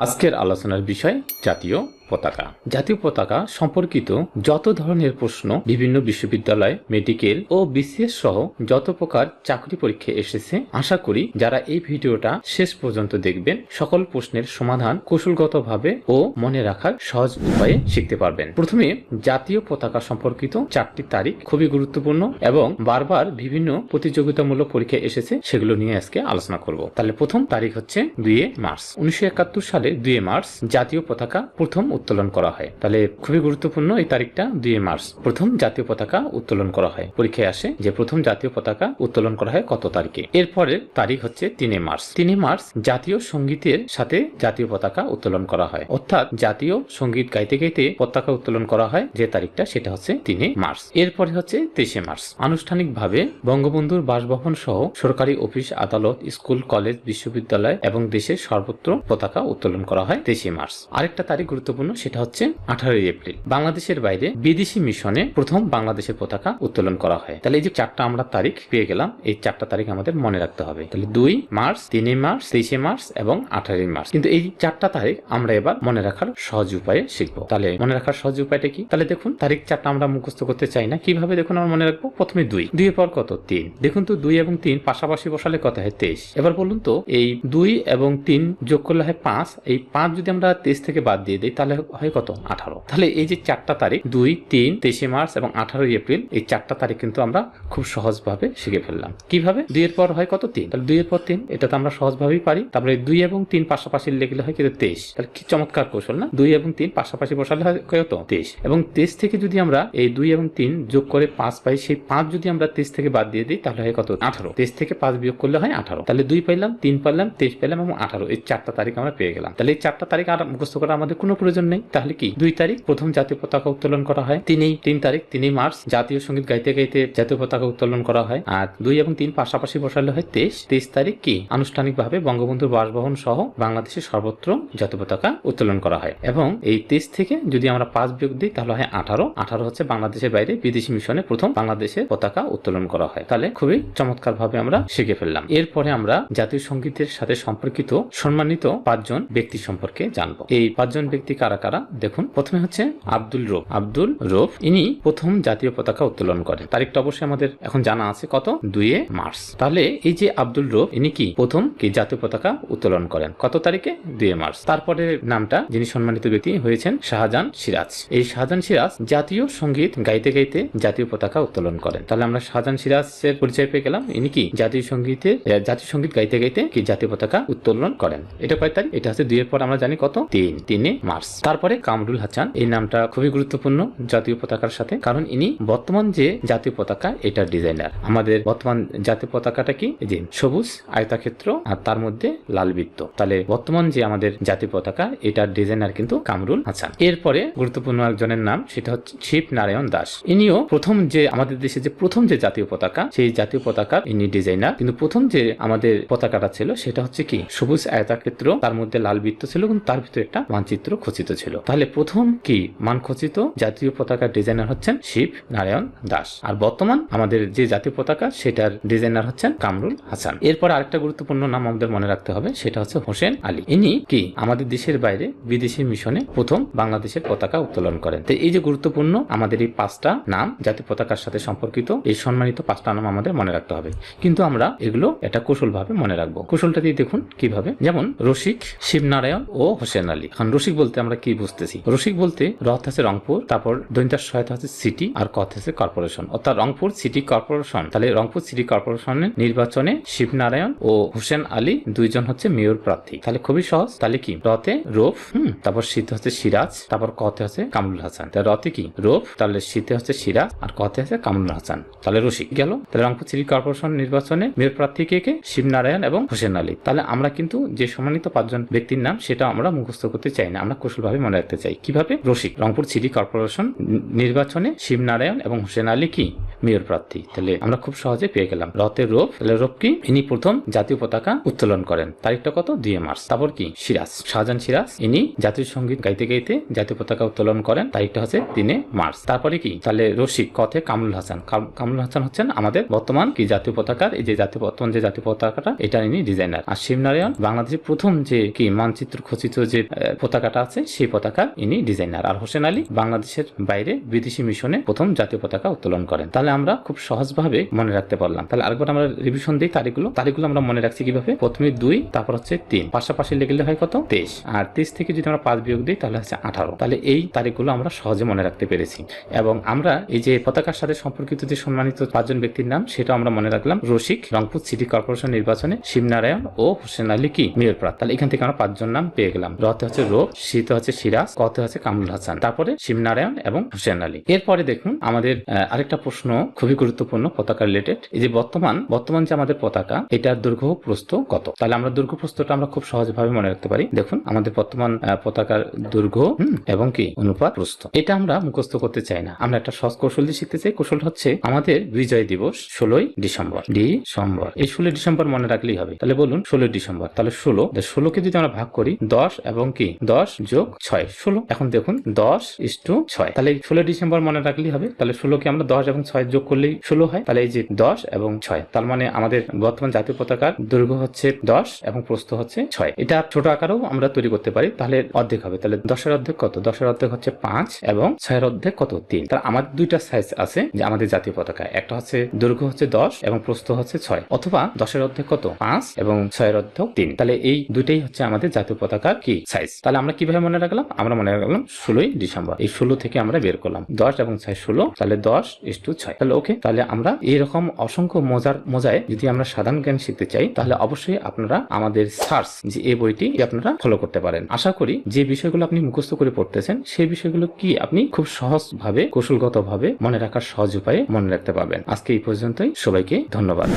আজকের আলোচনার বিষয় জাতীয় পতাকা। জাতীয় পতাকা সম্পর্কিত যত ধরনের প্রশ্ন বিভিন্ন বিশ্ববিদ্যালয়, মেডিকেল ও বিসিএস সহ যত প্রকার চাকরি পরীক্ষা এসেছে, আশা করি যারা এই ভিডিওটা শেষ পর্যন্ত দেখবেন, সকল প্রশ্নের সমাধান কৌশলগতভাবে ও মনে রাখার সহজ উপায়ে শিখতে পারবেন। প্রথমে, জাতীয় পতাকা সম্পর্কিত চারটি তারিখ খুবই গুরুত্বপূর্ণ এবং বারবার বিভিন্ন প্রতিযোগিতামূলক পরীক্ষা এসেছে, সেগুলো নিয়ে আজকে আলোচনা করব। তাহলে প্রথম তারিখ হচ্ছে দুই মার্চ। উনিশশো একাত্তর সালে দুই মার্চ জাতীয় পতাকা প্রথম উত্তোলন করা হয়। তাহলে খুবই গুরুত্বপূর্ণ এই তারিখটা, দুই মার্চ। প্রথম জাতীয় পতাকা উত্তোলন করা হয়। পরীক্ষায় আসে যে প্রথম জাতীয় পতাকা উত্তোলন করা হয় কত তারিখে। এরপরে তারিখ হচ্ছে তিনে মার্চ। তিনে মার্চ জাতীয় সঙ্গীতের সাথে জাতীয় পতাকা উত্তোলন করা হয়। অর্থাৎ জাতীয় সংগীত গাইতে গাইতে পতাকা উত্তোলন করা হয় যে তারিখটা, সেটা হচ্ছে তিনে মার্চ। এরপরে হচ্ছে তেইশে মার্চ। আনুষ্ঠানিকভাবে বঙ্গবন্ধুর বাসভবন সহ সরকারি অফিস, আদালত, স্কুল, কলেজ, বিশ্ববিদ্যালয় এবং দেশের সর্বত্র পতাকা উত্তোলন করা হয় তেইশে মার্চ। আরেকটা তারিখ গুরুত্বপূর্ণ সেটা হচ্ছে আঠারোই এপ্রিল। বাংলাদেশের বাইরে বিদেশি মিশনে প্রথম বাংলাদেশের পতাকা উত্তোলন করা হয়। তাহলে এই যে চারটা আমরা তারিখ পেয়ে গেলাম, এই চারটা তারিখ আমাদের মনে রাখতে হবে। তাহলে দুই মার্চ, তিনই মার্চ, তেইশে মার্চ এবং আঠারোই মার্চ। কিন্তু এই চারটা তারিখ আমরা এবার মনে রাখার সহজ উপায়ে শিখব। তাহলে মনে রাখার সহজ উপায়টা কি? তাহলে দেখুন, তারিখ চারটা আমরা মুখস্থ করতে চাই না। কীভাবে দেখুন আমরা মনে রাখব? প্রথমে দুই। দুই এর পর কত? তিন। দেখুন তো, দুই এবং তিন পাশাপাশি বসালে কত হয়? তেইশ। এবার বলুন তো, এই দুই এবং তিন যোগ করলে হয় পাঁচ। এই পাঁচ যদি আমরা তেইশ থেকে বাদ দিয়ে দিই, তাহলে হয় কত? আঠারো। তাহলে এই যে চারটা তারিখ, দুই, তিন, তেইশে মার্চ এবং আঠারোই এপ্রিল, এই চারটা তারিখ কিন্তু আমরা খুব সহজভাবে শিখে ফেললাম। কীভাবে? দুই এর পর হয় কত? তিন। তাহলে দুই এর পর তিন, এটা তো আমরা সহজভাবেই পারি। তারপরে দুই এবং তিন পাশাপাশি লিখলে হয় কিন্তু তেইশ। তাহলে কি চমৎকার কৌশল না? দুই এবং তিন পাশাপাশি বসালে হয় কত তেইশ। এবং তেইশ থেকে যদি আমরা এই দুই এবং তিন যোগ করে পাঁচ পাই, সেই পাঁচ যদি আমরা তেইশ থেকে বাদ দিয়ে দিই, তাহলে হয় কত? আঠারো। তেইশ থেকে পাঁচ বিয়োগ করলে হয় আঠারো। তাহলে দুই পাইলাম, তিন পাইলাম, তেইশ পেলাম এবং আঠারো। এই চারটা তারিখ আমরা পেয়ে গেলাম। তাহলে এই চারটা তারিখ আর মুখস্থ করা আমাদের কোনো প্রয়োজন নেই। তাহলে কি? দুই তারিখ প্রথম জাতীয় পতাকা উত্তোলন করা হয়। তিনই, তিন তারিখ, তিনই মার্চ জাতীয় সংগীত গাইতে গাইতে জাতীয় পতাকা উত্তোলন করা হয়। আর দুই এবং তিন পাশাপাশি বসালে হয় তেইশ। তেইশ তারিখ কি? আনুষ্ঠানিকভাবে বঙ্গবন্ধুর বাসভবন সহ বাংলাদেশের সর্বত্র জাতীয় পতাকা উত্তোলন করা হয়। এবং এই তেইশ থেকে যদি আমরা পাঁচ বিয়োগ দিই, তাহলে হয় আঠারো। আঠারো হচ্ছে বাংলাদেশের বাইরে বিদেশি মিশনে প্রথম বাংলাদেশের পতাকা উত্তোলন করা হয়। তাহলে খুবই চমৎকার ভাবে আমরা শিখে ফেললাম। এরপরে আমরা জাতীয় সঙ্গীতের সাথে সম্পর্কিত সম্মানিত পাঁচজন ব্যক্তি সম্পর্কে জানব। এই পাঁচজন ব্যক্তি কারা? কারা কারা? দেখুন, প্রথমে হচ্ছে আব্দুল রোফ আব্দুল রোফ ইনি প্রথম জাতীয় পতাকা উত্তোলন করেন। তারিখটা অবশ্যই আমাদের এখন জানা আছে কত? দুইয়ে মার্চ। তাহলে এই যে আব্দুল রোফ ইনি কি প্রথম কি জাতীয় পতাকা উত্তোলন করেন? কত তারিখে? দুইয়ে মার্চ। তারপরে নামটা যিনি সম্মানিত ব্যক্তি হয়েছেন শাহজাহান সিরাজ। এই শাহজাহান সিরাজ জাতীয় সংগীত গাইতে গাইতে জাতীয় পতাকা উত্তোলন করেন। তাহলে আমরা শাহজাহান সিরাজের পরিচয় পেয়ে গেলাম। ইনি কি জাতীয় সঙ্গীতে জাতীয় সংগীত গাইতে গাইতে কি জাতীয় পতাকা উত্তোলন করেন? এটা কয় তারিখ? এটা হচ্ছে দুইয়ের পর আমরা জানি কত? তিন। তিনে মার্চ। তারপরে কামরুল হাসান, এই নামটা খুবই গুরুত্বপূর্ণ জাতীয় পতাকার সাথে, কারণ ইনি বর্তমান যে জাতীয় পতাকা, এটার ডিজাইনার। আমাদের বর্তমান জাতীয় পতাকাটা কি? যে সবুজ আয়তাক্ষেত্র আর তার মধ্যে লাল বৃত্ত। তাহলে বর্তমান যে আমাদের জাতীয় পতাকা, এটার ডিজাইনার কিন্তু কামরুল হাসান। এরপরে গুরুত্বপূর্ণ একজনের নাম, সেটা হচ্ছে শিব নারায়ণ দাস। ইনিও প্রথম যে আমাদের দেশে যে প্রথম যে জাতীয় পতাকা, সেই জাতীয় পতাকার ইনি ডিজাইনার। কিন্তু প্রথম যে আমাদের পতাকাটা ছিল, সেটা হচ্ছে কি? সবুজ আয়তাক্ষেত্র, তার মধ্যে লাল বৃত্ত ছিল, কিন্তু তার ভিতরে একটা মানচিত্র খচিত ছিল। তাহলে প্রথম কি মান খচিত জাতীয় পতাকার ডিজাইনার হচ্ছেন শিব নারায়ণ দাস। আর বর্তমান আমাদের যে জাতীয় পতাকা সেটার ডিজাইনার হচ্ছেন কামরুল হাসান। এরপর আরেকটা গুরুত্বপূর্ণ নাম আমাদের মনে রাখতে হবে, সেটা হচ্ছে হোসেন আলী। ইনি কি আমাদের দেশের বাইরে বিদেশি মিশনে প্রথম বাংলাদেশের পতাকা উত্তোলন করেন। তো এই যে গুরুত্বপূর্ণ আমাদের এই পাঁচটা নাম জাতীয় পতাকার সাথে সম্পর্কিত, এই সম্মানিত পাঁচটা নাম আমাদের মনে রাখতে হবে। কিন্তু আমরা এগুলো এটা কৌশল ভাবে মনে রাখব। কৌশলটা দিয়ে দেখুন কীভাবে। যেমন রসিক, শিবনারায়ণ ও হোসেন আলী। এখন রসিক বলতে আমরা কি বুঝতেছি? রসিক বলতে রথ আছে রংপুর, তারপর দৈন্তার সহায়তা হচ্ছে সিটি আর কথ আছে কর্পোরেশন অর্থাৎ রংপুর সিটি কর্পোরেশন তাহলে রংপুর সিটি কর্পোরেশনের নির্বাচনে শিবনারায়ণ ও হোসেন আলী দুইজন হচ্ছে মেয়র প্রার্থী। তাহলে খুবই সহজ, তাহলে কি? রথে রোফ হুম, তারপর শীতে হচ্ছে সিরাজ, তারপর কথে হচ্ছে কামরুল হাসান। তাহলে রথে কি? রোফ তাহলে শীতে হচ্ছে সিরাজ আর কথে হচ্ছে কামরুল হাসান। তাহলে রসিক গেল। তাহলে রংপুর সিটি কর্পোরেশন নির্বাচনে মেয়র প্রার্থী কে কে? শিবনারায়ণ এবং হোসেন আলী। তাহলে আমরা কিন্তু যে সম্মানিত পাঁচজন ব্যক্তির নাম সেটা আমরা মুখস্থ করতে চাই না। আমরা কৌশলভাবে সহজভাবে মনে রাখতে চাই। কীভাবে? রসিক, রংপুর সিটি কর্পোরেশন নির্বাচনে শিবনারায়ণ এবং হোসেন আলী কি মেয়র প্রার্থী? তাহলে আমরা খুব সহজে পেয়ে গেলাম। রথের রূপ, তাহলে রূপ কি? ইনি প্রথম জাতীয় পতাকা উত্তোলন করেন। তারিখটা কত? দুই মার্চ। তারপর কি? সিরাজ, শাহজাহান সিরাজ। ইনি জাতীয় সংগীত গাইতে গাইতে জাতীয় পতাকা উত্তোলন করেন। তারিখটা হচ্ছে তিনে মার্চ। তারপরে কি? তাহলে রসিক কথে কামরুল হাসান। কাম- কামরুল হাসান হচ্ছেন আমাদের বর্তমান কি জাতীয় পতাকার? এই যে জাতীয় বর্তমান যে জাতীয় পতাকাটা, এটা ইনি ডিজাইনার। আর শিবনারায়ণ, বাংলাদেশের প্রথম যে কি মানচিত্র খচিত যে পতাকাটা আছে সেই পতাকা ইনি ডিজাইনার। আর হোসেন আলী বাংলাদেশের বাইরে বিদেশি মিশনে প্রথম জাতীয় পতাকা উত্তোলন করেন। তাহলে আমরা খুব সহজভাবে মনে রাখতে পারলাম। তাহলে আরেকবার আমরা রিভিশন দিই তারিখগুলো। তারিখগুলো আমরা মনে রাখছি কীভাবে? প্রথমে দুই, তারপর হচ্ছে তিন। পাশাপাশি লেগেলে হয় কত? তেইশ। আর তেইশ থেকে যদি আমরা পাঁচ বিয়োগ দিই, তাহলে হচ্ছে আঠারো। তাহলে এই তারিখগুলো আমরা সহজে মনে রাখতে পেরেছি। এবং আমরা এই যে পতাকার সাথে সম্পর্কিত যে সম্মানিত পাঁচজন ব্যক্তির নাম সেটা আমরা মনে রাখলাম। রসিক, রংপুর সিটি কর্পোরেশন নির্বাচনে শিবনারায়ণ ও হোসেন আলী কি? মেয়র প্রার্থী। তাহলে এখান থেকে আমরা পাঁচজন নাম পেয়ে গেলাম। রতে হচ্ছে রোপ শীতে হচ্ছে সিরাজ, কতে হচ্ছে কামরুল হাসান, তারপরে শিবনারায়ণ এবং হুসেন আলী। এরপরে দেখুন আমাদের আরেকটা প্রশ্ন খুবই গুরুত্বপূর্ণ পতাকা রিলেটেড এই যে বর্তমান বর্তমান যে আমাদের পতাকা, এটার দৈর্ঘ্য প্রস্থ কত? তাহলে আমরা দৈর্ঘ্য প্রস্থটা আমরা খুব সহজভাবে মনে রাখতে পারি। দেখুন আমাদের বর্তমান পতাকার দৈর্ঘ্য এবং কি অনুপাত প্রস্থ। এটা আমরা মুখস্থ করতে চাই না। আমরা একটা সহজ কৌশল দিয়ে শিখতে চাই। কৌশল হচ্ছে আমাদের বিজয় দিবস ষোলোই ডিসেম্বর। ডিসেম্বর। এই ষোলোই ডিসেম্বর মনে রাখলেই হবে। তাহলে বলুন ষোলোই ডিসেম্বর। তাহলে ষোলো ষোলোকে যদি আমরা ভাগ করি, দশ এবং কি? দশ যোগ ছয়, ষোলো। এখন দেখুন, দশ ইস টু ছয়। তাহলে ষোলো ডিসেম্বর মনে রাখলেই হবে। তাহলে ষোলোকে আমরা দশ এবং ছয় যোগ করলেই ষোলো হয়। তাহলে এই যে দশ এবং ছয়, তার মানে আমাদের বর্তমান জাতীয় পতাকার দৈর্ঘ্য হচ্ছে দশ এবং প্রস্থ হচ্ছে ছয়। এটা ছোট আকারেও আমরা তৈরি করতে পারি। তাহলে অর্ধেক হবে। তাহলে দশের অর্ধেক কত? দশের অর্ধেক হচ্ছে পাঁচ এবং ছয়ের অর্ধেক কত? তিন। তাহলে আমাদের দুইটা সাইজ আছে যে আমাদের জাতীয় পতাকা একটা হচ্ছে দৈর্ঘ্য হচ্ছে দশ এবং প্রস্থ হচ্ছে ছয়। অথবা দশের অর্ধেক কত? পাঁচ এবং ছয়ের অর্ধেক তিন। তাহলে এই দুইটাই হচ্ছে আমাদের জাতীয় পতাকার কি সাইজ তাহলে আমরা কীভাবে মনে রাখলাম, আমরা মনে রাখলাম ষোলোই ডিসেম্বর। এই ষোলো থেকে আমরা বের করলাম। দশ এবং ছয় ষোলো, তাহলে দশ ইস টু ছয়। তাহলে ওকে তাহলে আমরা এইরকম অসংখ্য মজার মজায় যদি আমরা সাধারণ জ্ঞান শিখতে চাই, তাহলে অবশ্যই আপনারা আমাদের সার্চ, যে এই বইটি আপনারা ফলো করতে পারেন। আশা করি যে বিষয়গুলো আপনি মুখস্থ করে পড়তেছেন, সেই বিষয়গুলো কি আপনি খুব সহজভাবে, কৌশলগতভাবে মনে রাখার সহজ উপায়ে মনে রাখতে পারবেন। আজকে এই পর্যন্তই, সবাইকে ধন্যবাদ।